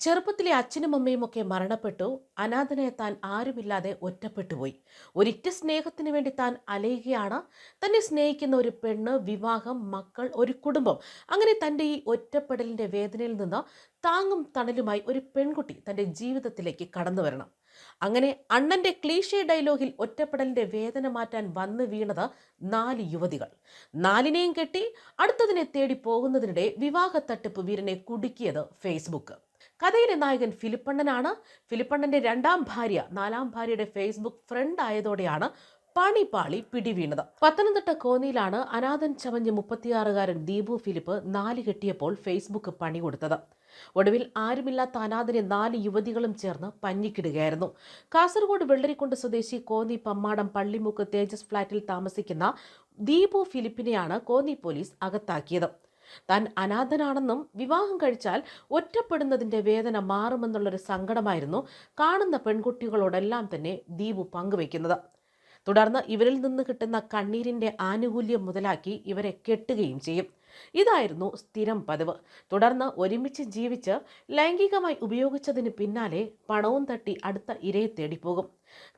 ചെറുപ്പത്തിലെ അച്ഛനും അമ്മയും ഒക്കെ മരണപ്പെട്ടു. അനാഥനെ താൻ ആരുമില്ലാതെ ഒറ്റപ്പെട്ടുപോയി ഒരിറ്റ സ്നേഹത്തിന് വേണ്ടി താൻ അലയുകയാണ്. തന്നെ സ്നേഹിക്കുന്ന ഒരു പെണ്ണ് വിവാഹം മക്കൾ ഒരു കുടുംബം. അങ്ങനെ തന്റെ ഈ ഒറ്റപ്പെടലിന്റെ വേദനയിൽ നിന്ന് താങ്ങും തണലുമായി ഒരു പെൺകുട്ടി തന്റെ ജീവിതത്തിലേക്ക് കടന്നു വരണം. അങ്ങനെ അണ്ണന്റെ ക്ലീഷേ ഡയലോഗിൽ ഒറ്റപ്പെടലിന്റെ വേദന മാറ്റാൻ വന്നു വീണത് നാല് യുവതികൾ. നാലിനെയും കെട്ടി അടുത്തതിനെ തേടി പോകുന്നതിനിടെ വിവാഹ തട്ടിപ്പ് വീരനെ കുടുക്കിയത് ഫേസ്ബുക്ക്. കഥയിലെ നായകൻ ഫിലിപ്പണ്ണനാണ്. ഫിലിപ്പണ്ണന്റെ രണ്ടാം ഭാര്യ നാലാം ഭാര്യയുടെ ഫേസ്ബുക്ക് ഫ്രണ്ട് ആയതോടെയാണ് പണിപാളി പിടിവീണത്. പത്തനംതിട്ട കോന്നിയിലാണ് അനാഥൻ ചമഞ്ഞ് മുപ്പത്തിയാറുകാരൻ ദീപു ഫിലിപ്പ് നാല് കെട്ടിയപ്പോൾ ഫേസ്ബുക്ക് പണി കൊടുത്തത്. ഒടുവിൽ ആരുമില്ലാത്ത അനാഥനെ നാല് യുവതികളും ചേർന്ന് പഞ്ഞിക്കിടുകയായിരുന്നു. കാസർഗോഡ് വെള്ളരിക്കുണ്ട് സ്വദേശി കോന്നി പമ്മാടം പള്ളിമുക്ക് തേജസ് ഫ്ളാറ്റിൽ താമസിക്കുന്ന ദീപു ഫിലിപ്പിനെയാണ് കോന്നി പോലീസ് അകത്താക്കിയത്. താൻ അനാഥനാണെന്നും വിവാഹം കഴിച്ചാൽ ഒറ്റപ്പെടുന്നതിന്റെ വേദന മാറുമെന്നുള്ളൊരു സങ്കടമായിരുന്നു കാണുന്ന പെൺകുട്ടികളോടെല്ലാം തന്നെ ദീപു പങ്കുവയ്ക്കുന്നത്. തുടർന്ന് ഇവരിൽ നിന്ന് കിട്ടുന്ന കണ്ണീരിന്റെ ആനുകൂല്യം മുതലാക്കി ഇവരെ കെട്ടുകയും ചെയ്യും. ഇതായിരുന്നു സ്ഥിരം പതിവ്. തുടർന്ന് ഒരുമിച്ച് ജീവിച്ച് ലൈംഗികമായി ഉപയോഗിച്ചതിന് പിന്നാലെ പണവും തട്ടി അടുത്ത ഇരയെ തേടിപ്പോകും.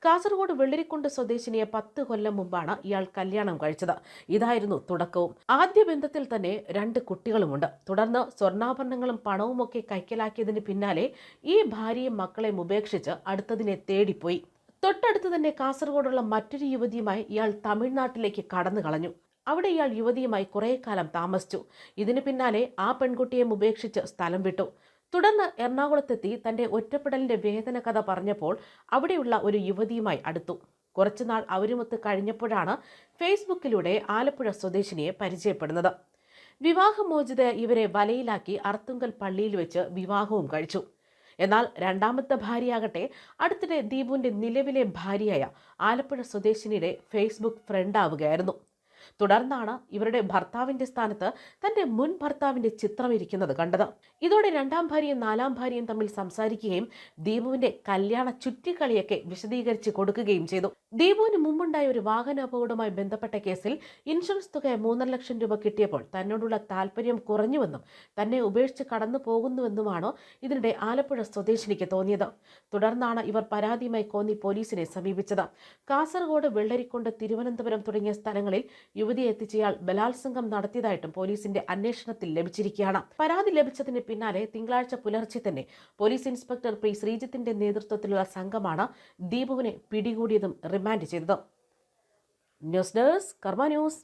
കാസർഗോഡ് വെള്ളരിക്കുണ്ട് സ്വദേശിനിയെ പത്ത് കൊല്ലം മുമ്പാണ് ഇയാൾ കല്യാണം കഴിച്ചത്. ഇതായിരുന്നു തുടക്കവും. ആദ്യ ബന്ധത്തിൽ തന്നെ രണ്ട് കുട്ടികളുമുണ്ട്. തുടർന്ന് സ്വർണാഭരണങ്ങളും പണവുമൊക്കെ കൈക്കലാക്കിയതിന് പിന്നാലെ ഈ ഭാര്യയും മക്കളെയും ഉപേക്ഷിച്ച് അടുത്തതിനെ തേടിപ്പോയി. തൊട്ടടുത്ത് തന്നെ കാസർഗോഡുള്ള മറ്റൊരു യുവതിയുമായി ഇയാൾ തമിഴ്നാട്ടിലേക്ക് കടന്നു കളഞ്ഞു അവിടെ ഇയാൾ യുവതിയുമായി കുറേ കാലം താമസിച്ചു. ഇതിന് പിന്നാലെ ആ പെൺകുട്ടിയെ ഉപേക്ഷിച്ച് സ്ഥലം വിട്ടു. തുടർന്ന് എറണാകുളത്തെത്തി തന്റെ ഒറ്റപ്പെടലിന്റെ വേദന കഥ പറഞ്ഞപ്പോൾ അവിടെയുള്ള ഒരു യുവതിയുമായി അടുത്തു. കുറച്ചുനാൾ അവരുമൊത്ത് കഴിഞ്ഞപ്പോഴാണ് ഫേസ്ബുക്കിലൂടെ ആലപ്പുഴ സ്വദേശിനിയെ പരിചയപ്പെടുന്നത്. വിവാഹമോചിത ഇവരെ വലയിലാക്കി അർത്തുങ്കൽ പള്ളിയിൽ വെച്ച് വിവാഹവും കഴിച്ചു. എന്നാൽ രണ്ടാമത്തെ ഭാര്യയാകട്ടെ അടുത്തിടെ ദീപുവിന്റെ നിലവിലെ ഭാര്യയായ ആലപ്പുഴ സ്വദേശിനിയുടെ ഫേസ്ബുക്ക് ഫ്രണ്ടാവുകയായിരുന്നു. തുടർന്നാണ് ഇവരുടെ ഭർത്താവിന്റെ സ്ഥാനത്ത് തന്റെ മുൻ ഭർത്താവിന്റെ ചിത്രം ഇരിക്കുന്നത് കണ്ടത്. ഇതോടെ രണ്ടാം ഭാര്യയും നാലാം ഭാര്യയും തമ്മിൽ സംസാരിക്കുകയും ദീപുവിന്റെ കല്യാണ ചുറ്റിക്കളിയൊക്കെ വിശദീകരിച്ച് കൊടുക്കുകയും ചെയ്തു. ദീപുവിന് മുമ്പുണ്ടായ ഒരു വാഹന അപകടവുമായി ബന്ധപ്പെട്ട കേസിൽ ഇൻഷുറൻസ് തുക മൂന്നര ലക്ഷം രൂപ കിട്ടിയപ്പോൾ തന്നോടുള്ള താല്പര്യം കുറഞ്ഞുവെന്നും തന്നെ ഉപേക്ഷിച്ച് കടന്നു പോകുന്നുവെന്നുമാണ് ഇതിനിടെ ആലപ്പുഴ സ്വദേശിനിക്ക് തോന്നിയത്. തുടർന്നാണ് ഇവർ പരാതിയുമായി കോന്നി പോലീസിനെ സമീപിച്ചത്. കാസർഗോഡ് വെള്ളരിക്കൊണ്ട് തിരുവനന്തപുരം തുടങ്ങിയ സ്ഥലങ്ങളിൽ യുവതിയെ എത്തിച്ചയാൾ ബലാത്സംഗം നടത്തിയതായിട്ടും പോലീസിന്റെ അന്വേഷണത്തിൽ ലഭിച്ചിരിക്കുകയാണ്. പരാതി ലഭിച്ചതിന് പിന്നാലെ തിങ്കളാഴ്ച പുലർച്ചെ തന്നെ പോലീസ് ഇൻസ്പെക്ടർ പി. ശ്രീജിത്തിന്റെ നേതൃത്വത്തിലുള്ള സംഘമാണ് ദീപുവിനെ പിടികൂടിയതും റിമാൻഡ് ചെയ്തത്. News desk Karma news.